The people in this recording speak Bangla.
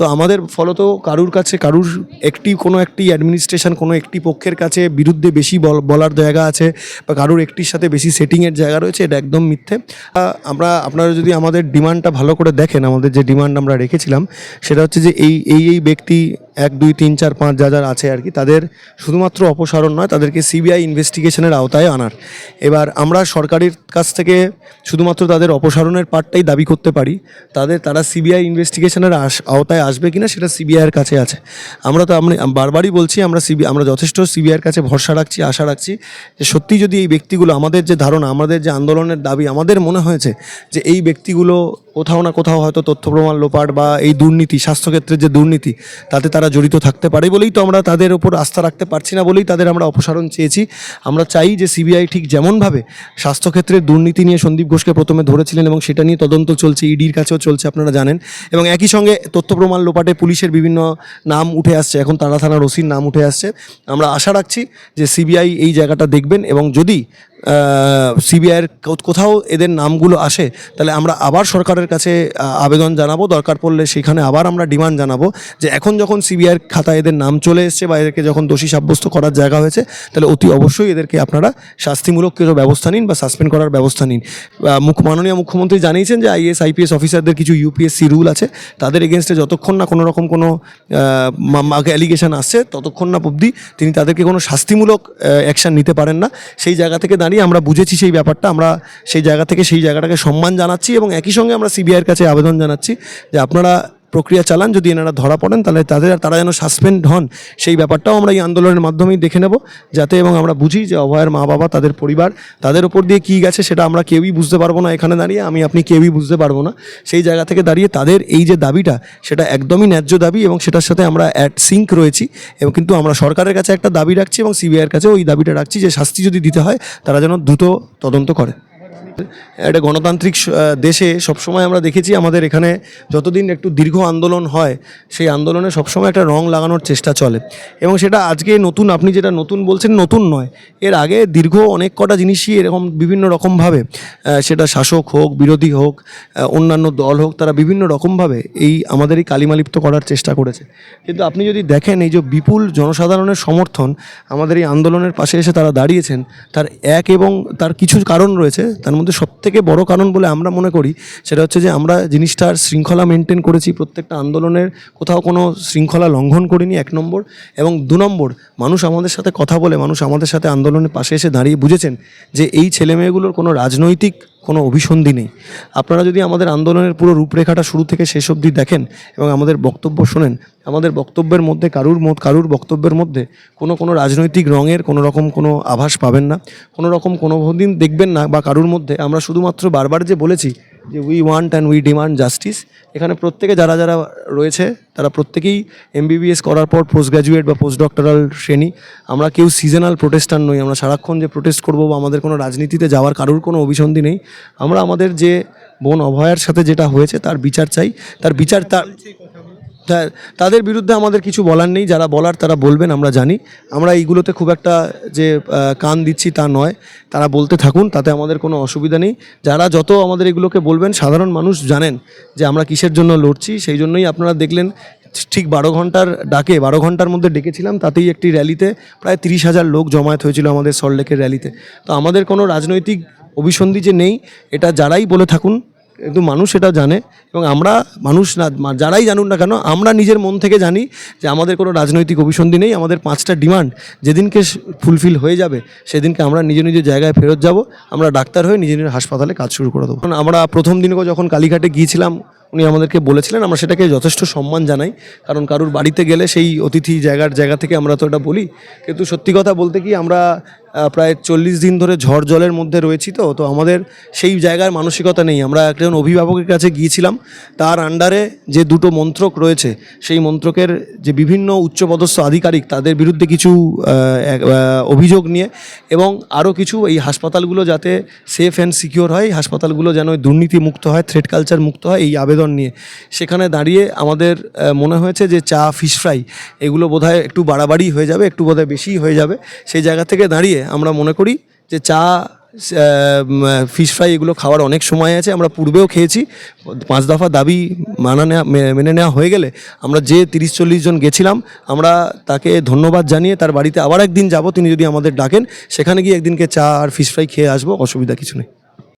তো আমাদের ফলত কারুর কাছে, কারুর একটি কোনো একটি অ্যাডমিনিস্ট্রেশন কোনো একটি পক্ষের কাছে বিরুদ্ধে বেশি বল- বলার জায়গা আছে বা কারুর একটির সাথে বেশি সেটিংয়ের জায়গা রয়েছে, এটা একদম মিথ্যে। আমরা, আপনারা যদি আমাদের ডিমান্ডটা ভালো করে দেখেন, আমাদের যে ডিমান্ড আমরা রেখেছিলাম, সেটা হচ্ছে যে এই এই এই ব্যক্তি এক, দুই, তিন, চার, পাঁচ যা যার আছে আর কি, তাদের শুধুমাত্র অপসারণ নয়, তাদেরকে সিবিআই ইনভেস্টিগেশনের আওতায় আনার। এবার আমরা সরকারের কাছ থেকে শুধুমাত্র তাদের অপসারণের পার্টটাই দাবি করতে পারি, তাদের, তারা সিবিআই ইনভেস্টিগেশনের আস- আওতায় আসবে কিনা সেটা সিবিআইয়ের কাছে আছে। আমরা তো আমরা বারবারই বলছি, আমরা সিবি, আমরা যথেষ্ট সিবিআইয়ের কাছে ভরসা রাখছি, আশা রাখছি যে সত্যি যদি এই ব্যক্তিগুলো, আমাদের যে ধারণা, আমাদের যে আন্দোলনের দাবি, আমাদের মনে হয়েছে যে এই ব্যক্তিগুলো কোথাও না কোথাও হয়তো তথ্য প্রমাণ লোপাট বা এই দুর্নীতি স্বাস্থ্যক্ষেত্রের যে দুর্নীতি, তাতে তারা জড়িত থাকতে পারে বলেই তো আমরা তাদের ওপর আস্থা রাখতে পারছি না বলেই তাদের আমরা অপসারণ চেয়েছি। আমরা চাই যে সিবিআই ঠিক যেমনভাবে স্বাস্থ্যক্ষেত্রের দুর্নীতি নিয়ে সন্দীপ ঘোষকে প্রথমে ধরেছিলেন এবং সেটা নিয়ে তদন্ত চলছে, ইডির কাছেও চলছে, আপনারা জানেন। এবং একই সঙ্গে তথ্য প্রমাণ লোপাটে পুলিশের বিভিন্ন নাম উঠে আসছে, এখন তারা থানার ওসির নাম উঠে আসছে। আমরা আশা রাখছি যে সিবিআই এই জায়গাটা দেখবেন এবং যদি সিবিআইয়ের কোথাও এদের নামগুলো আসে, তাহলে আমরা আবার সরকারের কাছে আবেদন জানাব। দরকার পড়লে সেখানে আবার আমরা ডিমান্ড জানাব যে এখন যখন সিবিআইয়ের খাতায় এদের নাম চলে এসছে বা এদেরকে যখন দোষী সাব্যস্ত করার জায়গা হয়েছে, তাহলে অতি অবশ্যই এদেরকে আপনারা শাস্তিমূলক কিছু ব্যবস্থা নিন বা সাসপেন্ড করার ব্যবস্থা নিন। মুখ, মাননীয় মুখ্যমন্ত্রী জানিয়েছেন যে আইএস আইপিএস অফিসারদের কিছু ইউপিএসসি রুল আছে। তাদের এগেনস্টে যতক্ষণ না কোনো রকম কোনো অ্যালিগেশন আসছে, ততক্ষণ না অবধি তিনি তাদেরকে কোনো শাস্তিমূলক অ্যাকশন নিতে পারেন না। সেই জায়গা থেকে দাঁড়িয়ে আমরা বুঝেছি সেই ব্যাপারটা, আমরা সেই জায়গা থেকে সেই জায়গাটাকে সম্মান জানাচ্ছি এবং একই সঙ্গে আমরা সিবিআইয়ের কাছে আবেদন জানাচ্ছি যে আপনারা প্রক্রিয়া চালান, যদি এনারা ধরা পড়েন, তাহলে তাদের তারা যেন সাসপেন্ড হন। সেই ব্যাপারটাও আমরা এই আন্দোলনের মাধ্যমেই দেখে নেব, যাতে এবং আমরা বুঝি যে অভয়ের মা বাবা তাদের পরিবার, তাদের উপর দিয়ে কী গেছে সেটা আমরা কেউই বুঝতে পারব না। এখানে দাঁড়িয়ে আমি আপনি কেউই বুঝতে পারব না। সেই জায়গা থেকে দাঁড়িয়ে তাদের এই যে দাবিটা, সেটা একদমই ন্যায্য দাবি এবং সেটার সাথে আমরা অ্যাট সিঙ্ক রয়েছি এবং কিন্তু আমরা সরকারের কাছে একটা দাবি রাখছি এবং সিবিআইয়ের কাছে ওই দাবিটা রাখছি যে শাস্তি যদি দিতে হয়, তারা যেন দ্রুত তদন্ত করে। একটা গণতান্ত্রিক দেশে সবসময় আমরা দেখেছি আমাদের এখানে যতদিন একটু দীর্ঘ আন্দোলন হয়, সেই আন্দোলনে সবসময় একটা রং লাগানোর চেষ্টা চলে। এবং সেটা আজকে নতুন, আপনি যেটা নতুন বলছেন, নতুন নয়। এর আগে দীর্ঘ অনেক কটা জিনিসই এরকম বিভিন্ন রকমভাবে সেটা শাসক হোক, বিরোধী হোক অন্যান্য দল হোক, তারা বিভিন্ন রকমভাবে এই আমাদের এই কালিমালিপ্ত করার চেষ্টা করেছে। কিন্তু আপনি যদি দেখেন এই যে বিপুল জনসাধারণের সমর্থন আমাদের এই আন্দোলনের পাশে এসে তারা দাঁড়িয়েছেন, তার এক এবং তার কিছু কারণ রয়েছে, তার মধ্যে সবথেকে বড় কারণ বলে আমরা মনে করি সেটা হচ্ছে যে আমরা জিনিসটার শৃঙ্খলা মেনটেন করেছি, প্রত্যেকটা আন্দোলনের কোথাও কোনো শৃঙ্খলা লঙ্ঘন করিনি, এক নম্বর। এবং দু নম্বর, মানুষ আমাদের সাথে কথা বলে, মানুষ আমাদের সাথে আন্দোলনের পাশে এসে দাঁড়িয়ে বুঝেছেন যে এই ছেলেমেয়েগুলোর কোনো রাজনৈতিক কোনো অভিসন্ধি নেই। আপনারা যদি আমাদের আন্দোলনের পুরো রূপরেখাটা শুরু থেকে শেষ অবধি দেখেন এবং আমাদের বক্তব্য শোনেন, আমাদের বক্তব্যের মধ্যে কারুর মত, কারুর বক্তব্যের মধ্যে কোনো কোনো রাজনৈতিক রঙের কোনো রকম কোনো আভাস পাবেন না। কোনো রকম কোনো দিন দেখবেন না বা কারুর মধ্যে। আমরা শুধুমাত্র বারবার যে বলেছি যে we want and we demand justice এখানে প্রত্যেকে যারা যারা রয়েছে, তারা প্রত্যেকেই এমবিবিএস করার পর পোস্ট গ্র্যাজুয়েট বা পোস্ট ডক্টরাল শ্রেণি। আমরা কেউ সিজনাল প্রোটেস্টার নই, আমরা সারাক্ষণ যে প্রোটেস্ট করব বা আমাদের কোনো রাজনীতিতে যাওয়ার কারোর কোনো অভিসন্ধি নেই। আমরা আমাদের যে বোন অভয়ার সাথে যেটা হয়েছে, তার বিচার চাই। তার বিচার, তার তাদের বিরুদ্ধে আমাদের কিছু বলার নেই, যারা বলার তারা বলবেন, আমরা জানি। আমরা এইগুলোতে খুব একটা যে কান দিচ্ছি তা নয়, তারা বলতে থাকুন, তাতে আমাদের কোনো অসুবিধা নেই। যারা যত আমাদের এগুলোকে বলবেন, সাধারণ মানুষ জানেন যে আমরা কিসের জন্য লড়ছি, সেই জন্যই আপনারা দেখলেন, ঠিক বারো ঘণ্টার ডাকে, বারো ঘণ্টার মধ্যে ডেকেছিলাম, তাতেই একটি র্যালিতে প্রায় তিরিশ হাজার লোক জমায়েত হয়েছিল আমাদের সল্টলেকের র্যালিতে। তো আমাদের কোনো রাজনৈতিক অভিসন্ধি যে নেই, এটা যারাই বলে থাকুন কিন্তু মানুষ এটা জানে এবং আমরা মানুষ না যারাই জানুন না কেন, আমরা নিজের মন থেকে জানি যে আমাদের কোনো রাজনৈতিক অভিসন্ধি নেই, আমাদের পাঁচটা ডিমান্ড যেদিনকে ফুলফিল হয়ে যাবে, সেদিনকে আমরা নিজের নিজের জায়গায় ফেরত যাব, আমরা ডাক্তার হয়ে নিজের নিজের হাসপাতালে কাজ শুরু করে দেবো। আমরা প্রথম দিনকে যখন কালীঘাটে গিয়েছিলাম, উনি আমাদেরকে বলেছিলেন, আমরা সেটাকে যথেষ্ট সম্মান জানাই, কারণ কারুর বাড়িতে গেলে সেই অতিথি জায়গার জায়গা থেকে আমরা তো এটা বলি, কিন্তু সত্যি কথা বলতে কি, আমরা প্রায় চল্লিশ দিন ধরে ঝড় জলের মধ্যে রয়েছি তো তো আমাদের সেই জায়গার মানসিকতা নেই। আমরা একজন অভিভাবকের কাছে গিয়েছিলাম, তার আন্ডারে যে দুটো মন্ত্রক রয়েছে, সেই মন্ত্রকের যে বিভিন্ন উচ্চপদস্থ আধিকারিক, তাদের বিরুদ্ধে কিছু অভিযোগ নিয়ে এবং আরও কিছু এই হাসপাতালগুলো যাতে সেফ অ্যান্ড সিকিওর হয়, হাসপাতালগুলো যেন দুর্নীতি মুক্ত হয় থ্রেড কালচার মুক্ত হয়, এই আবেদন নিয়ে। সেখানে দাঁড়িয়ে আমাদের মনে হয়েছে যে চা ফিশ ফ্রাই এগুলো বোধহয় একটু বাড়াবাড়ি হয়ে যাবে, একটু বোধহয় বেশি হয়ে যাবে। সেই জায়গা থেকে দাঁড়িয়ে আমরা মনে করি যে চা ফিশ ফ্রাই এগুলো খাওয়ার অনেক সময় আছে। আমরা পূর্বেও খেয়েছি। পাঁচ দফা দাবি মানা নেওয়া মেনে নেওয়া হয়ে গেলে আমরা যে তিরিশ চল্লিশ জন গেছিলাম, আমরা তাকে ধন্যবাদ জানিয়ে তার বাড়িতে আবার একদিন যাব। তিনি যদি আমাদের ডাকেন, সেখানে গিয়ে একদিনকে চা আর ফিশ ফ্রাই খেয়ে আসব, অসুবিধা কিছু নেই।